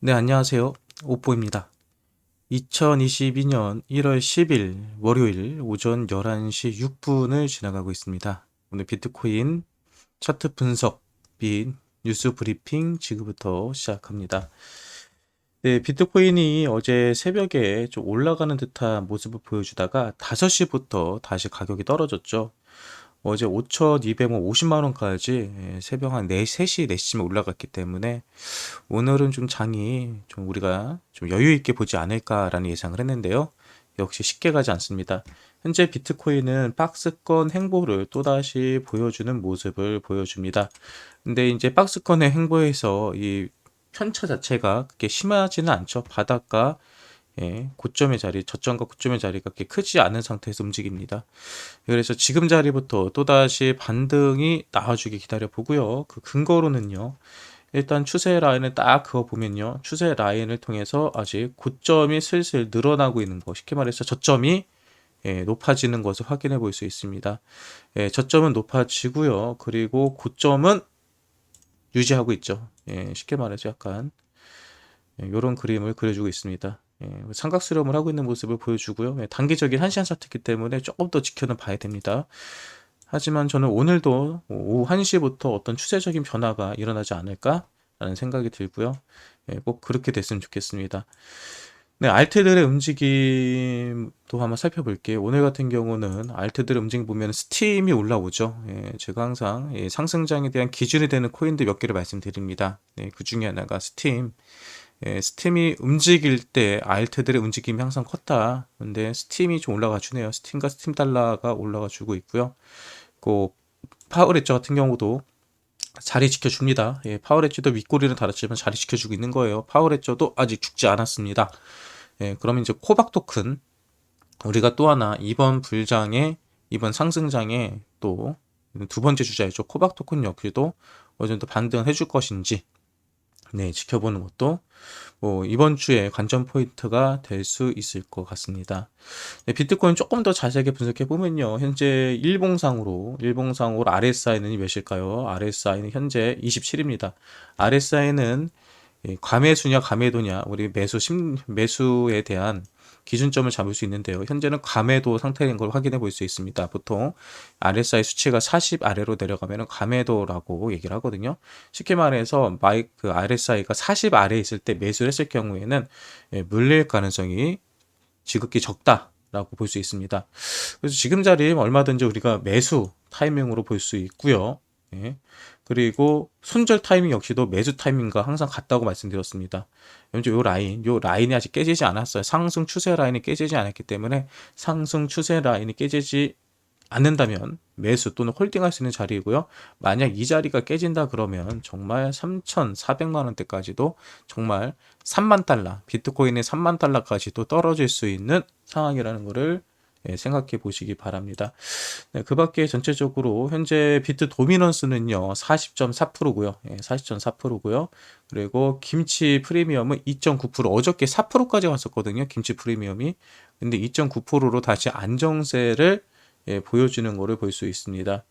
네, 안녕하세요. 오뽀입니다. 2022년 1월 10일 월요일 오전 11시 6분을 지나가고 있습니다. 오늘 비트코인 차트 분석 및 뉴스 브리핑 지금부터 시작합니다. 네, 비트코인이 어제 새벽에 좀 올라가는 듯한 모습을 보여주다가 5시부터 다시 가격이 떨어졌죠. 어제 5,250만 원까지 예, 새벽 한 4, 3시, 4시쯤에 올라갔기 때문에 오늘은 좀 장이 좀 우리가 좀 여유 있게 보지 않을까라는 예상을 했는데요. 역시 쉽게 가지 않습니다. 현재 비트코인은 박스권 행보를 또다시 보여주는 모습을 보여줍니다. 근데 이제 박스권의 행보에서 이 편차 자체가 그렇게 심하지는 않죠. 바닥과 예, 고점의 자리, 저점과 고점의 자리가 그렇게 크지 않은 상태에서 움직입니다. 그래서 지금 자리부터 또다시 반등이 나와주기 기다려 보고요. 그 근거로는요. 일단 추세 라인을 딱 그어 보면요. 추세 라인을 통해서 아직 고점이 슬슬 늘어나고 있는 거. 쉽게 말해서 저점이 예, 높아지는 것을 확인해 볼 수 있습니다. 예, 저점은 높아지고요. 그리고 고점은 유지하고 있죠. 예, 쉽게 말해서 약간 이런 그림을 그려주고 있습니다. 예, 삼각 수렴을 하고 있는 모습을 보여주고요. 예, 단기적인 한시간 차트이기 때문에 조금 더 지켜는 봐야 됩니다. 하지만 저는 오늘도 오후 1시부터 어떤 추세적인 변화가 일어나지 않을까라는 생각이 들고요. 예, 꼭 그렇게 됐으면 좋겠습니다. 네, 알트들의 움직임도 한번 살펴볼게요. 오늘 같은 경우는 알트들의 움직임 보면 스팀이 올라오죠. 예, 제가 항상 예, 상승장에 대한 기준이 되는 코인들 몇 개를 말씀드립니다. 네, 그 중에 하나가 스팀. 예, 스팀이 움직일 때 알트들의 움직임이 항상 컸다. 근데 스팀이 좀 올라가 주네요. 스팀과 스팀 달러가 올라가 주고 있고요. 그 파월 엣저 같은 경우도 자리 지켜줍니다. 예, 파월 엣저도 윗꼬리는 달았지만 자리 지켜주고 있는 거예요. 파월 엣저도 아직 죽지 않았습니다. 예, 그러면 이제 코박 토큰 우리가 또 하나 이번 불장에 이번 상승장에 또 두 번째 주자였죠. 코박 토큰 역시도 어느 정도 반등을 해줄 것인지 네, 지켜보는 것도 뭐 이번 주에 관전 포인트가 될 수 있을 것 같습니다. 네, 비트코인 조금 더 자세하게 분석해 보면요. 현재 일봉상으로 일봉상으로 RSI는 몇일까요? RSI는 현재 27입니다. RSI는 과매수냐 과매도냐 우리 매수 심, 매수에 대한 기준점을 잡을 수 있는데요. 현재는 과매도 상태인 걸 확인해 볼 수 있습니다. 보통 RSI 수치가 40 아래로 내려가면 과매도라고 얘기를 하거든요. 쉽게 말해서 마이 그 RSI가 40 아래에 있을 때 매수를 했을 경우에는 예, 물릴 가능성이 지극히 적다 라고 볼 수 있습니다. 그래서 지금 자리 얼마든지 우리가 매수 타이밍으로 볼 수 있고요. 예. 그리고 손절 타이밍 역시도 매수 타이밍과 항상 같다고 말씀드렸습니다. 현재 요 라인, 요 라인이 아직 깨지지 않았어요. 상승 추세 라인이 깨지지 않았기 때문에 상승 추세 라인이 깨지지 않는다면 매수 또는 홀딩할 수 있는 자리이고요. 만약 이 자리가 깨진다 그러면 정말 3,400만 원대까지도 정말 3만 달러, 비트코인의 3만 달러까지도 떨어질 수 있는 상황이라는 예, 생각해 보시기 바랍니다. 네, 그 밖에 전체적으로 현재 비트 도미넌스는요, 40.4%고요. 예, 40.4%고요. 그리고 김치 프리미엄은 2.9%, 어저께 4%까지 왔었거든요. 김치 프리미엄이. 근데 2.9%로 다시 안정세를 예, 보여주는 거를 볼 수 있습니다.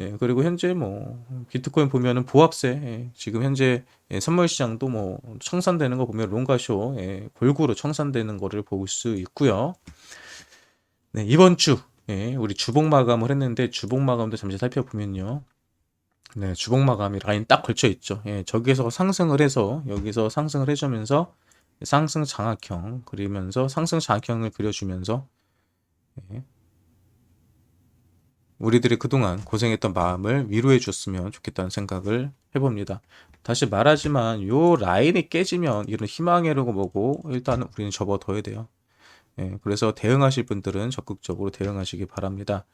예, 그리고 현재 뭐 비트코인 보면은 보합세 예, 지금 현재 예, 선물 시장도 뭐 청산되는 거 보면 롱가쇼 예, 골고루 청산되는 거를 볼 수 있고요. 네, 이번 주 예, 우리 주봉 마감을 했는데 주봉 마감도 잠시 살펴보면요. 네, 주봉 마감이 라인 딱 걸쳐 있죠. 예, 저기에서 상승을 해서 여기서 상승을 해주면서 상승 장악형 그리면서 상승 장악형을 그려주면서 예, 우리들이 그동안 고생했던 마음을 위로해 줬으면 좋겠다는 생각을 해봅니다. 다시 말하지만 요 라인이 깨지면 이런 희망이라고 보고 일단은 우리는 접어둬야 돼요. 예, 그래서 대응하실 분들은 적극적으로 대응하시기 바랍니다.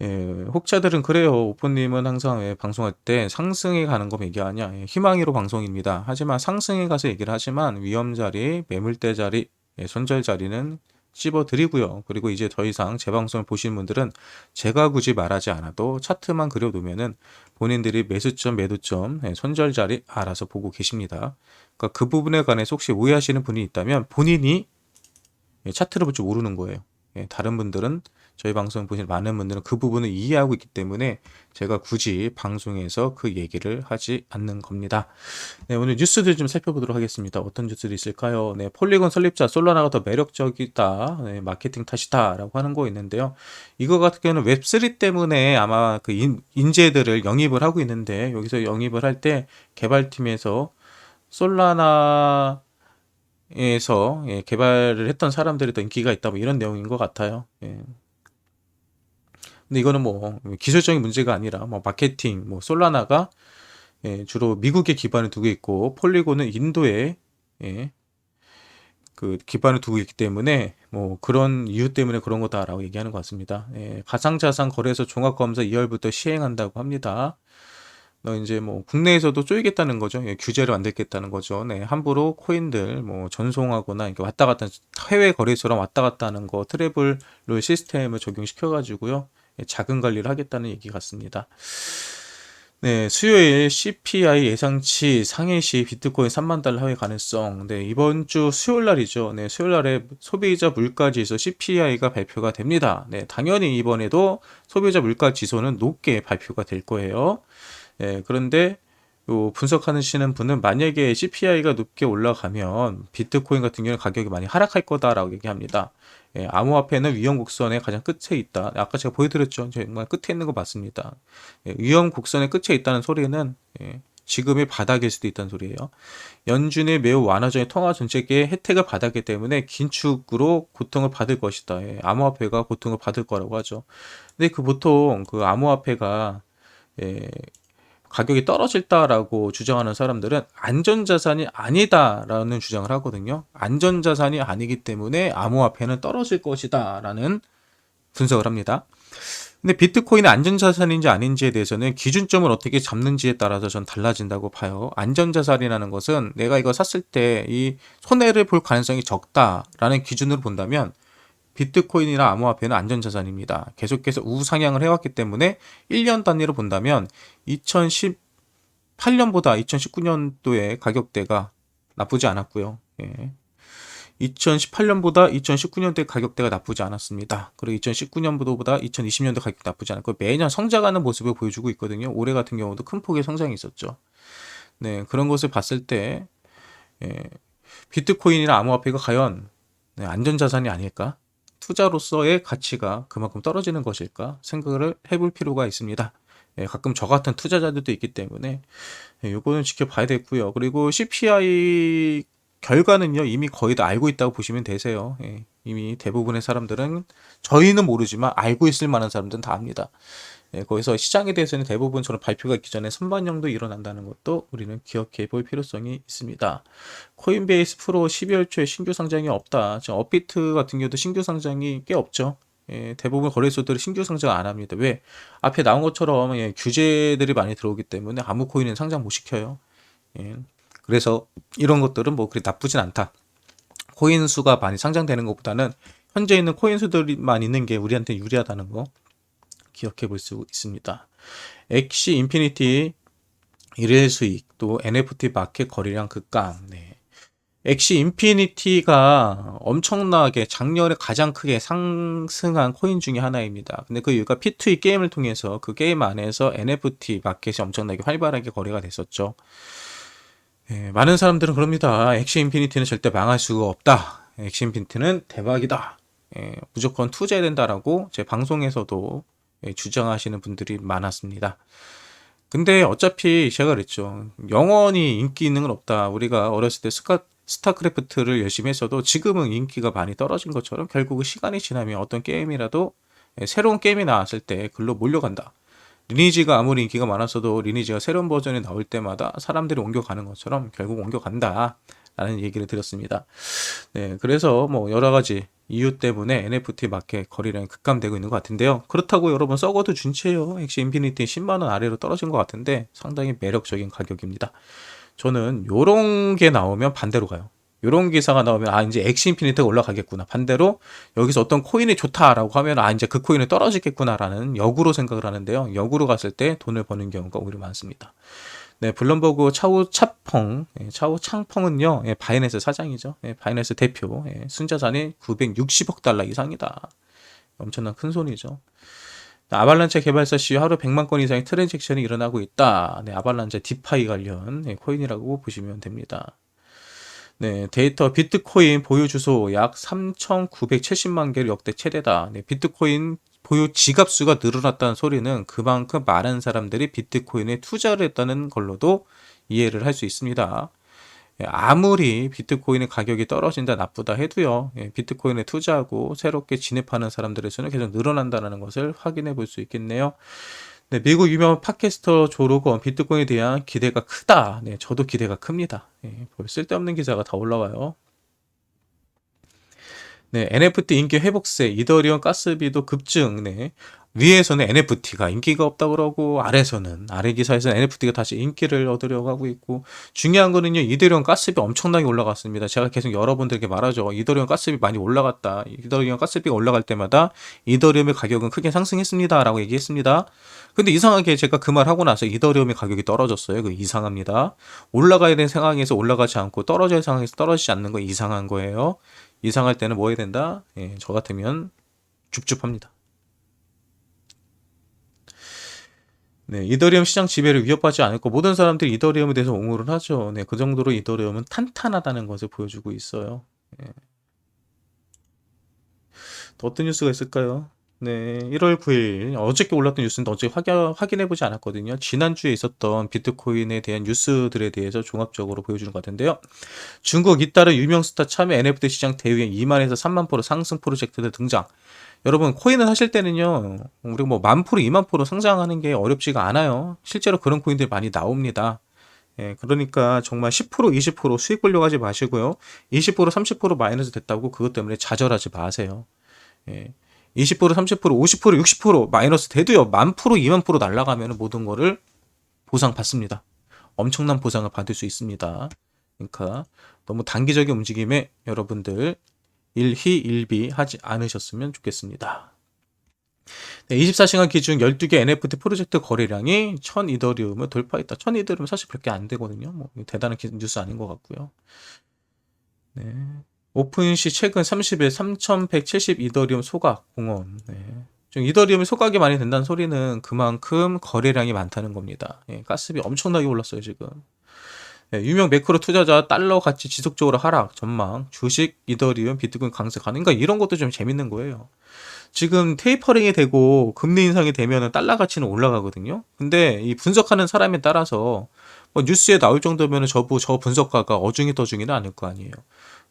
예, 혹자들은 그래요. 오프님은 항상 예, 방송할 때 상승에 가는 거 얘기하냐. 예, 희망이로 방송입니다. 하지만 상승에 가서 얘기를 하지만 위험 자리, 매물대 자리, 예, 손절 자리는 씹어드리고요. 그리고 이제 더 이상 제 방송을 보시는 분들은 제가 굳이 말하지 않아도 차트만 그려놓으면은 본인들이 매수점, 매도점, 예, 손절 자리 알아서 보고 계십니다. 그러니까 그 부분에 관해서 혹시 오해하시는 분이 있다면 본인이 예, 차트를 볼 줄 모르는 거예요. 예, 다른 분들은 저희 방송 보시는 많은 분들은 그 부분을 이해하고 있기 때문에 제가 굳이 방송에서 그 얘기를 하지 않는 겁니다. 네, 오늘 뉴스들 좀 살펴보도록 하겠습니다. 어떤 뉴스들이 있을까요? 네, 폴리곤 설립자 솔라나가 더 매력적이다. 네, 마케팅 탓이다라고 하는 거 있는데요. 이거 같은 경우는 웹3 때문에 아마 그 인, 인재들을 영입을 하고 있는데 여기서 영입을 할 때 개발팀에서 솔라나 에서 예, 개발을 했던 사람들이 더 인기가 있다 뭐 이런 내용인 것 같아요. 예. 근데 이거는 뭐 기술적인 문제가 아니라 뭐 마케팅, 뭐 솔라나가 예, 주로 미국에 기반을 두고 있고 폴리곤은 인도에 예, 그 기반을 두고 있기 때문에 뭐 그런 이유 때문에 그런 거다라고 얘기하는 것 같습니다. 예, 가상자산 거래소 종합 검사 2월부터 시행한다고 합니다. 너 이제 뭐 국내에서도 쪼이겠다는 거죠. 예, 규제를 만들겠다는 거죠. 네, 함부로 코인들 뭐 전송하거나 이렇게 왔다 갔다 해외 거래소랑 왔다 갔다 하는 거 트래블 룰 시스템을 적용시켜 가지고요. 예, 자금 관리를 하겠다는 얘기 같습니다. 네, 수요일 CPI 예상치 상해 시 비트코인 3만 달러 하회 가능성. 네, 이번 주 수요일 날이죠. 네, 수요일 날에 소비자 물가 지수 CPI가 발표가 됩니다. 네, 당연히 이번에도 소비자 물가 지수는 높게 발표가 될 거예요. 예, 그런데 요 분석하시는 분은 만약에 CPI가 높게 올라가면 비트코인 같은 경우는 가격이 많이 하락할 거다라고 얘기합니다. 예, 암호화폐는 위험 곡선의 가장 끝에 있다. 아까 제가 보여드렸죠. 정말 끝에 있는 거 맞습니다. 예, 위험 곡선의 끝에 있다는 소리는 예, 지금의 바닥일 수도 있다는 소리예요. 연준의 매우 완화적인 통화 정책의 혜택을 받았기 때문에 긴축으로 고통을 받을 것이다. 예, 암호화폐가 고통을 받을 거라고 하죠. 근데 그 보통 그 암호화폐가 예, 가격이 떨어질다라고 주장하는 사람들은 안전자산이 아니다라는 주장을 하거든요. 안전자산이 아니기 때문에 암호화폐는 떨어질 것이다라는 분석을 합니다. 근데 비트코인이 안전자산인지 아닌지에 대해서는 기준점을 어떻게 잡는지에 따라서 전 달라진다고 봐요. 안전자산이라는 것은 내가 이거 샀을 때 이 손해를 볼 가능성이 적다라는 기준으로 본다면 비트코인이나 암호화폐는 안전자산입니다. 계속해서 우상향을 해왔기 때문에 1년 단위로 본다면 2018년보다 2019년도의 가격대가 나쁘지 않았고요. 예. 2018년보다 2019년대 가격대가 나쁘지 않았습니다. 그리고 2019년보다 2020년도 가격 나쁘지 않았고 매년 성장하는 모습을 보여주고 있거든요. 올해 같은 경우도 큰 폭의 성장이 있었죠. 네, 그런 것을 봤을 때 예, 비트코인이나 암호화폐가 과연 네, 안전자산이 아닐까? 투자로서의 가치가 그만큼 떨어지는 것일까 생각을 해볼 필요가 있습니다. 예, 가끔 저 같은 투자자들도 있기 때문에 예, 요거는 지켜봐야 되고요. 그리고 CPI 결과는요 이미 거의 다 알고 있다고 보시면 되세요. 예, 이미 대부분의 사람들은 저희는 모르지만 알고 있을 만한 사람들은 다 압니다. 예, 거기서 시장에 대해서는 대부분 저는 발표가 있기 전에 선반영도 일어난다는 것도 우리는 기억해 볼 필요성이 있습니다. 코인베이스 프로 12월 초에 신규 상장이 없다. 지금 업비트 같은 경우도 신규 상장이 꽤 없죠. 예, 대부분 거래소들이 신규 상장 안 합니다. 왜? 앞에 나온 것처럼 예, 규제들이 많이 들어오기 때문에 아무 코인은 상장 못 시켜요. 예, 그래서 이런 것들은 뭐 그리 나쁘진 않다. 코인 수가 많이 상장되는 것보다는 현재 있는 코인 수들만 있는 게 우리한테 유리하다는 거 기억해 볼 수 있습니다. 엑시 인피니티 일일 수익 또 NFT 마켓 거래량 급감 네. 엑시 인피니티가 엄청나게 작년에 가장 크게 상승한 코인 중에 하나입니다. 근데 그 이유가 P2E 게임을 통해서 그 게임 안에서 NFT 마켓이 엄청나게 활발하게 거래가 됐었죠. 네, 많은 사람들은 그럽니다. 엑시 인피니티는 절대 망할 수가 없다. 엑시 인피니티는 대박이다. 예, 무조건 투자해야 된다라고 제 방송에서도 예, 주장하시는 분들이 많았습니다. 근데 어차피 제가 그랬죠. 영원히 인기 있는 건 없다. 우리가 어렸을 때 스카, 스타크래프트를 열심히 했어도 지금은 인기가 많이 떨어진 것처럼 결국은 시간이 지나면 어떤 게임이라도 예, 새로운 게임이 나왔을 때 글로 몰려간다. 리니지가 아무리 인기가 많았어도 리니지가 새로운 버전이 나올 때마다 사람들이 옮겨가는 것처럼 결국 옮겨간다. 라는 얘기를 드렸습니다. 네, 그래서 뭐 여러 가지 이유 때문에 NFT 마켓 거래량이 급감되고 있는 것 같은데요. 그렇다고 여러분 썩어도 준치예요. 엑시 인피니티 10만 원 아래로 떨어진 것 같은데 상당히 매력적인 가격입니다. 저는 요런 게 나오면 반대로 가요. 요런 기사가 나오면 아 이제 엑시 인피니트가 올라가겠구나. 반대로 여기서 어떤 코인이 좋다라고 하면 아 이제 그 코인이 떨어지겠구나라는 역으로 생각을 하는데요. 역으로 갔을 때 돈을 버는 경우가 오히려 많습니다. 네, 블룸버그 차우 차펑, 예, 차우 창펑은요, 예, 바이낸스 사장이죠. 예, 바이낸스 대표, 예, 순자산이 960억 달러 이상이다. 엄청난 큰 손이죠. 아발란체 개발사 시유 하루 100만 건 이상의 트랜잭션이 일어나고 있다. 네, 아발란체 디파이 관련 네, 코인이라고 보시면 됩니다. 네, 데이터 비트코인 보유 주소 약 3,970만 개를 역대 최대다. 네, 비트코인 보유 지갑 수가 늘어났다는 소리는 그만큼 많은 사람들이 비트코인에 투자를 했다는 걸로도 이해를 할 수 있습니다. 예, 아무리 비트코인의 가격이 떨어진다 나쁘다 해도요 예, 비트코인에 투자하고 새롭게 진입하는 사람들의 수는 계속 늘어난다는 것을 확인해 볼 수 있겠네요. 네, 미국 유명 팟캐스터 조로건 비트코인에 대한 기대가 크다. 네, 저도 기대가 큽니다. 예, 쓸데없는 기사가 다 올라와요. 네, NFT 인기 회복세, 이더리움 가스비도 급증. 네. 위에서는 NFT가 인기가 없다 그러고 아래서는 아래 기사에서는 NFT가 다시 인기를 얻으려고 하고 있고 중요한 거는요 이더리움 가스비 엄청나게 올라갔습니다. 제가 계속 여러분들에게 말하죠. 이더리움 가스비 많이 올라갔다. 이더리움 가스비가 올라갈 때마다 이더리움의 가격은 크게 상승했습니다라고 얘기했습니다. 근데 이상하게 제가 그 말 하고 나서 이더리움의 가격이 떨어졌어요. 그 이상합니다. 올라가야 되는 상황에서 올라가지 않고 떨어져야 상황에서 떨어지지 않는 거 이상한 거예요. 이상할 때는 뭐 해야 된다? 예, 저 같으면 줍줍합니다. 네, 이더리움 시장 지배를 위협하지 않을고 모든 사람들이 이더리움에 대해서 옹호를 하죠. 네, 그 정도로 이더리움은 탄탄하다는 것을 보여주고 있어요. 네. 또 어떤 뉴스가 있을까요? 네, 1월 9일 어저께 올랐던 뉴스인데 어제 확인, 확인해보지 않았거든요. 지난주에 있었던 비트코인에 대한 뉴스들에 대해서 종합적으로 보여주는 것 같은데요. 중국 잇따른 유명 스타 참여 NFT 시장 대위에 2만에서 3만 프로 상승 프로젝트들 등장. 여러분 코인을 하실 때는요 우리 뭐 만 프로, 2만 프로 상장하는 게 어렵지가 않아요. 실제로 그런 코인들이 많이 나옵니다. 예, 그러니까 정말 10% 20% 수익 하지 마시고요. 20% 30% 마이너스 됐다고 그것 때문에 좌절하지 마세요. 예. 20% 30% 50% 60% 마이너스 돼도요. 만 프로 2만 프로 날라가면 모든 거를 보상 받습니다. 엄청난 보상을 받을 수 있습니다. 그러니까 너무 단기적인 움직임에 여러분들 일희일비 하지 않으셨으면 좋겠습니다. 네, 24시간 기준 12개 NFT 프로젝트 거래량이 1000 이더리움을 돌파했다. 1000 이더리움 사실 그렇게 안 되거든요. 뭐 대단한 뉴스 아닌 것 같고요. 네. 오픈시 최근 30일 3170 이더리움 소각 공원. 네. 좀 이더리움이 소각이 많이 된다는 소리는 그만큼 거래량이 많다는 겁니다. 예, 가스비 엄청나게 올랐어요, 지금. 네, 유명 매크로 투자자 달러 가치 지속적으로 하락 전망 주식 이더리움 비트코인 강세 가능 그러니까 이런 것도 좀 재밌는 거예요. 지금 테이퍼링이 되고 금리 인상이 되면은 달러 가치는 올라가거든요. 근데 이 분석하는 사람에 따라서 뭐 뉴스에 나올 정도면은 저부 저 분석가가 어중이 떠중이는 않을 거 아니에요.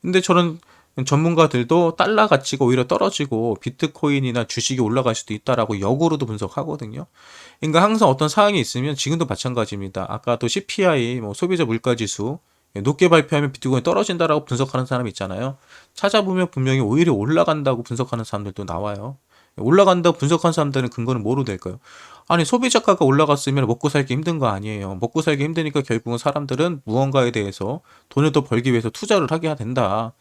근데 저는 전문가들도 달러 가치가 오히려 떨어지고 비트코인이나 주식이 올라갈 수도 있다라고 역으로도 분석하거든요. 그러니까 항상 어떤 사항이 있으면 지금도 마찬가지입니다. 아까도 CPI, 뭐 소비자 물가 지수 높게 발표하면 비트코인 떨어진다라고 분석하는 사람이 있잖아요. 찾아보면 분명히 오히려 올라간다고 분석하는 사람들도 나와요. 올라간다고 분석한 사람들은 근거는 뭐로 될까요? 아니 소비자가가 올라갔으면 먹고 살기 힘든 거 아니에요. 먹고 살기 힘드니까 결국은 사람들은 무언가에 대해서 돈을 더 벌기 위해서 투자를 하게 된다.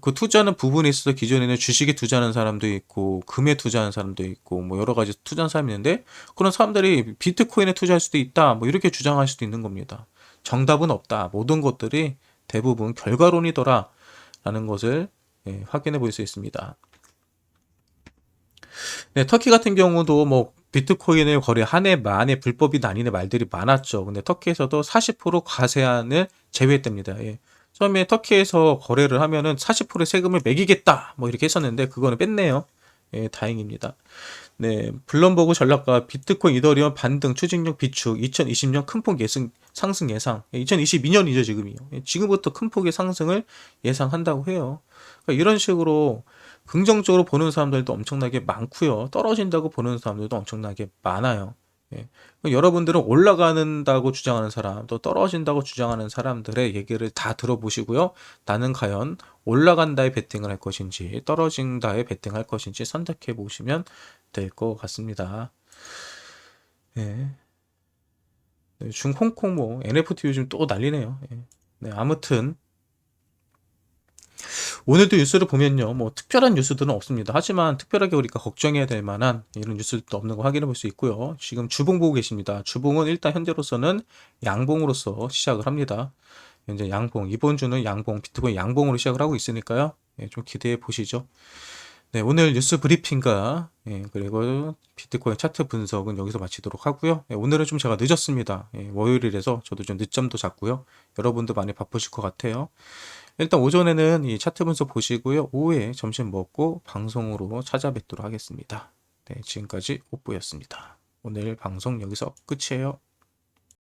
그 투자는 부분에 있어서 기존에는 주식에 투자하는 사람도 있고 금에 투자하는 사람도 있고 뭐 여러 가지 투자하는 사람이 있는데 그런 사람들이 비트코인에 투자할 수도 있다 뭐 이렇게 주장할 수도 있는 겁니다. 정답은 없다. 모든 것들이 대부분 결과론이더라 라는 것을 예, 확인해 볼 수 있습니다. 네, 터키 같은 경우도 뭐 비트코인을 거래 한 해 만에 불법이 아닌의 말들이 많았죠. 근데 터키에서도 40% 과세안을 제외했답니다. 예. 처음에 터키에서 거래를 하면은 40% 세금을 매기겠다 뭐 이렇게 했었는데 그거는 뺐네요. 예, 다행입니다. 네, 블럼버그 전략가 비트코인 이더리움 반등 추진력 비축 2020년 큰 폭 예승 상승 예상 2022년이죠 지금이요. 예, 지금부터 큰 폭의 상승을 예상한다고 해요. 그러니까 이런 식으로 긍정적으로 보는 사람들도 엄청나게 많고요. 떨어진다고 보는 사람들도 엄청나게 많아요. 예. 여러분들은 올라가는다고 주장하는 사람, 또 떨어진다고 주장하는 사람들의 얘기를 다 들어보시고요. 나는 과연 올라간다에 베팅을 할 것인지, 떨어진다에 베팅할 것인지 선택해 보시면 될 것 같습니다. 예. 네, 중홍콩 뭐 NFT 요즘 또 난리네요. 예. 네, 아무튼 오늘도 뉴스를 보면요, 뭐 특별한 뉴스들은 없습니다. 하지만 특별하게 우리가 걱정해야 될 만한 이런 뉴스도 없는 거 확인해 볼 수 있고요. 지금 주봉 보고 계십니다. 주봉은 일단 현재로서는 양봉으로서 시작을 합니다. 현재 양봉, 이번 주는 양봉, 비트코인 양봉으로 시작을 하고 있으니까요. 예, 좀 기대해 보시죠. 네, 오늘 뉴스 브리핑과 예, 그리고 비트코인 차트 분석은 여기서 마치도록 하고요. 예, 오늘은 좀 제가 늦었습니다. 예, 월요일이라서 저도 좀 늦잠도 잤고요. 여러분도 많이 바쁘실 것 같아요. 일단 오전에는 이 차트 분석 보시고요. 오후에 점심 먹고 방송으로 찾아뵙도록 하겠습니다. 네, 지금까지 오뿌였습니다. 오늘 방송 여기서 끝이에요.